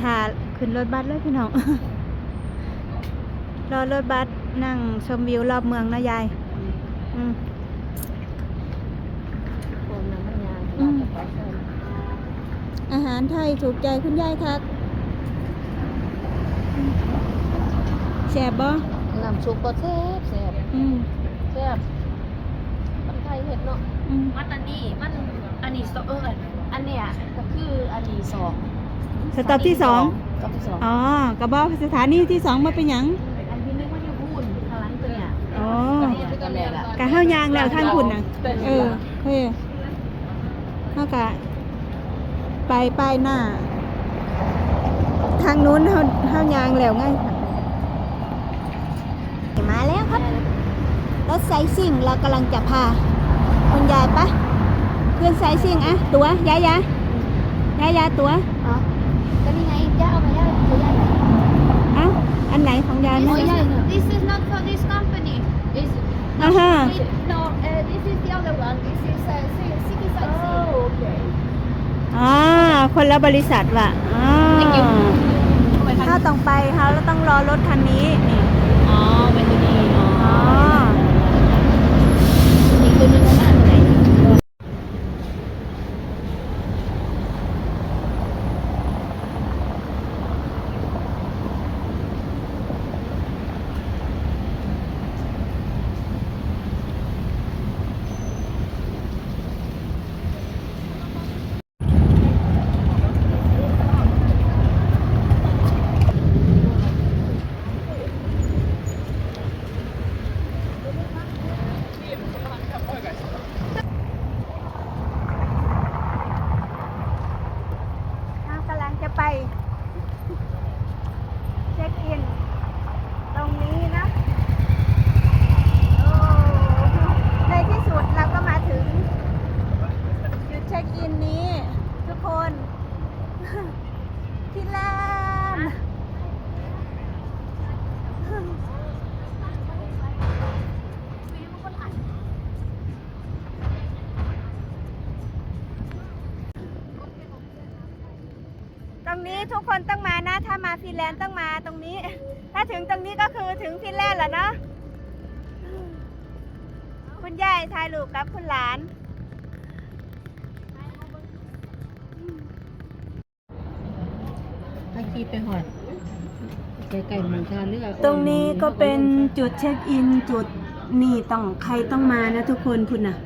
ทาขึ้นรถบัสเลยพี่น้อง รอรถบัสนั่งชมวิวรอบเมืองนะยาย อืมคนน้ำมันยางอืมจะไปเชิญอาหารไทยถูกใจคุณยายครับแซ่บบ่น้ำซุปก็แซ่บแซ่บอืมแซ่บคนไทยเห็ดเนาะอืมมันอันนี้มันอันนี้สองเอออันเนี้ยก็คืออันนี้สอง สต็อปที่สองสต็อปที่สองอ๋อกระบอกสถานีที่สองมาเป็นหยังอันที่นึกว่าอยู่พูนพลังตัวเนี้ยอ๋อก็แหละละกะห้าวยางแล้วทางคุณนะเออเฮ้ยเฮากะไปป้ายหน้า ทางนู้นเฮาเฮายางแล้วไงมาแล้วครับรถไซซิ่งเรากำลังจะพาคุณยายปะเพื่อนไซซิ่งอะตัวยายายายายาตัวอ๋อ ก็นี่ไงย่าเอามาย่าตัวย่าเอ้าอันไหนของยายนะโอ้ยย่า This is not for this company this อ่าฮะ no uh, this is the other one this is uh, city city sightseeing oh okay อ่าคนละบริษัทว่ะอ่าถ้าต้องไปเขาแล้วต้องรอรถคันนี้นี่อ๋อไปตัวนี้อ๋อ อ๋อ อีกตัวนึงนั่น ไป ทุกคนต้องมานะ ถ้ามาฟินแลนด์ต้องมาตรงนี้ ถ้าถึงตรงนี้ก็คือถึงฟินแลนด์แล้วเนาะคุณยายถ่ายรูปกับคุณหลาน ถ้าขี่ไปหอดไก่ๆหมูชาเลือดตรงนี้ก็เป็นจุดเช็คอินจุดนี่ต้องใครต้องมานะทุกคนคุณนะ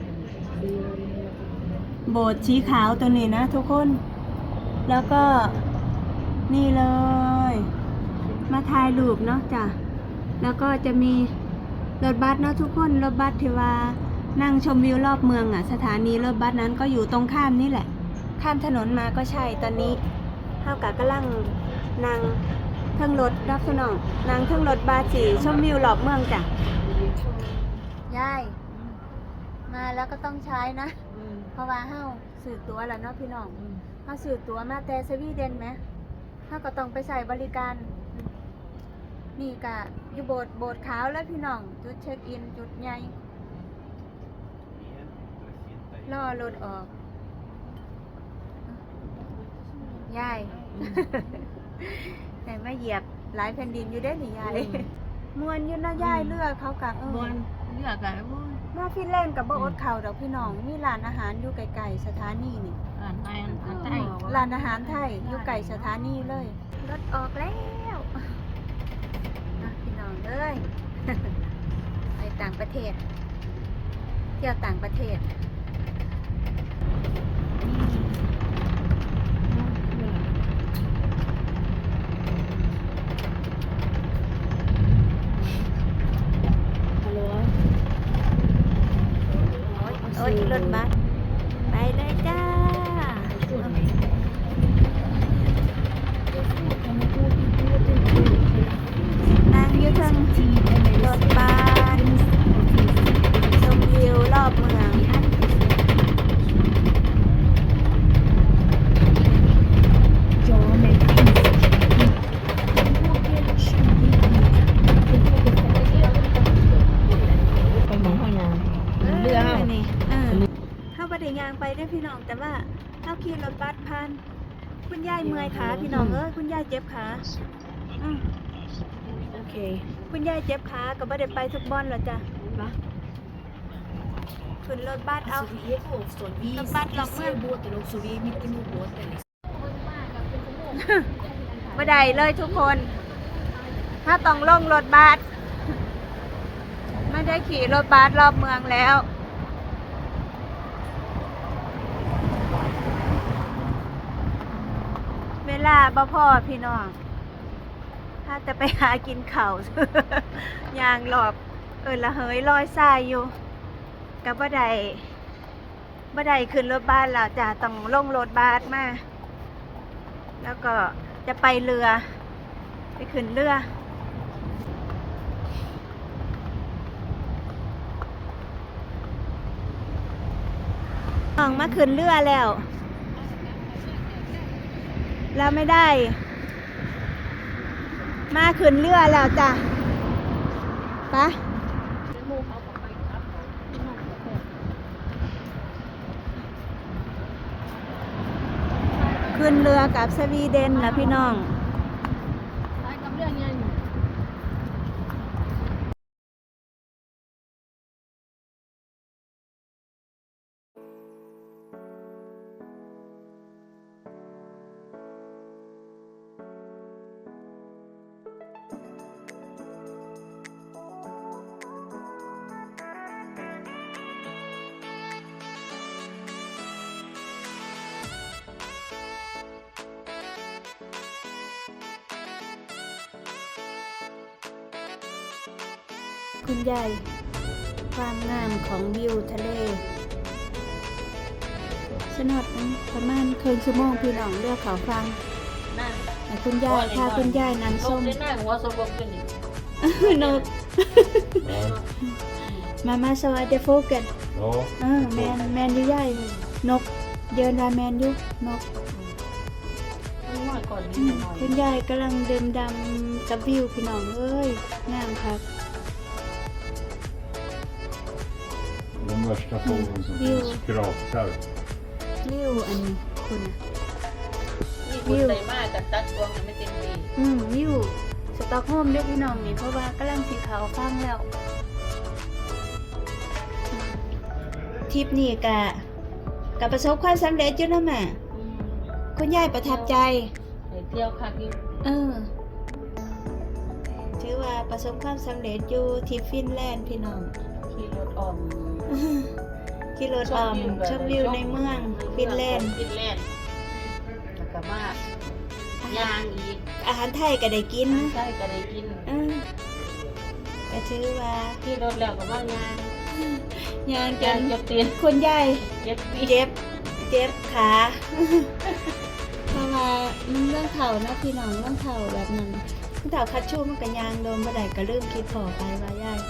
โบสถ์สีขาวตัวนี้นะทุกคน แล้วก็ นี่เลย มาถ่ายรูปเนาะจ้ะ แล้วก็จะมีรถบัสเนาะทุกคนรถบัสที่ว่านั่งชมวิวรอบเมืองอะ สถานีรถบัสนั้นก็อยู่ตรงข้ามนี่แหละ ข้ามถนนมาก็ใช่ตอนนี้เท่ากับกำลังนั่งเทิงรถรับสนองนางเทิงรถบาสีชมวิวรอบเมืองจ้ะยายมาแล้วก็ต้องใช้นะเพราะว่าเฮาสื่อตัวแล้วเนาะพี่น้องเฮาสื่อตัวมาแต่สวีเดนไหม เฮาก็ต้องไปใส่บริการ นี่กะอยู่โบสถ์โบสถ์ขาวแล้วพี่น้อง จุดเช็คอิน จุดใหญ่ล่อรถออกยายแต่มาเหยียบหลายแผ่นดินอยู่ได้อนี่ยายมวนอยู่เนาะยายเลือกเขากะเออบน เลือกอะบนมาฟินแลนด์กับบ่อดเขาดอกพี่น้องมีร้านอาหารอยู่ไกลๆสถานีนี่อ่านไทยอ่านไทยร้านอาหารไทยอยู่ไกลสถานีเลยรถออกแล้วอะพี่น้องเอ้ยไปต่างประเทศ เที่ยวต่างประเทศ ฮัลโหล โอ้ยรถบัสไปเลยจ้านั่งอยุทธงรถบัสชมวิวรอบเมือง ไปหมองหัวยาง เออ เรือ นี่เออเข้าไปได้ยางไปได้อพี่น้อง แต่ ว่าเข้าขี่รถบัสผ่าน คุณยายเมื่อยขาพี่น้องเอ้ยคุณยายเจ็บขาอืมโอเคคุณยายเจ็บขาก็บ่ได้ไปทุกบอนหรอจ้ะปะขึ้นรถบัสเอา Alltså vi är på avstånd. Vi, De bara vi lockar. ser båten också. Vi är mitt emot båten. Liksom. บ่ได้เลยทุกคน ถ้าต้องลงรถบัสไม่ได้ขี่รถบัสรอบเมืองแล้ว เวลาบ่พอพี่น้องถ้าจะไปหากินเขายางหลอบเออละเหยลอยทรายอยู่กับบ่ได้บ่ได้ขึ้นรถบัสแล้วจ้ะต้องลงรถบัสมาแล้วก็จะไปเรือ ไปขึ้นเรือน้องมาขึ้นเรือแล้ว แล้วไม่ได้ มาขึ้นเรือแล้วจ้ะปะขึ้นเรือกับสวีเดนนะพี่น้อง คุณยายความงามของวิวทะเลสนอดประมาณครึ่งชั่วโมงพี่น้องเลือกเขาฟังนั่นให้คุณยายพาคุณยายนั้นส้ส้มมได้หน้าหัวสมบูรณ์ขึ้นอีกนก มามาสวัสดีโฟกัน Ja, เออแมนแมนอยู่ยายนก เดินมาแมนอยู่นกต้องน้อยก่อนอืนิดมหน่อยคุณยายกำลังเดินดำกับวิวพี่น้องเอ้ยงามครับ värsta fågeln som finns, krakar. วิวอันนี้คุณนี่คุณใส่มากกับตัดตัวมันไม่เต็มที่อืมวิวสต็อกโฮมเด้อพี่น้องนี่เพราะว่ากำลังสีขาวฟังแล้วทริปนี้กะกะประสบความสำเร็จอยู่นาะแม่คุณยายประทับใจไปเที่ยวคักอยู่เออถือว่าประสบความสำเร็จอยู่ทริปฟินแลนด์พี่น้องขี่รถออม ที่รถออมชมวิวในเมืองฟินแลนด์ฟินแลนด์แล้วก็มาย่างอีก อาหารไทยก็ได้กินใช่ก็ได้กินเออก็ถือว่าขี่รถแล้วก็ว่างานยานจย่างนเจ็บตีนคุณยายเจ็บปีเจ็บเจ็บขาเพราะว่ามันเรื่องเข่านะพี่น้องเรื่องเข่าแบบนั้นเรื่องเข่าคัดชูมันก็ยางโดนบ่ได้ก็เริ่มคิดพอไปว่ายาย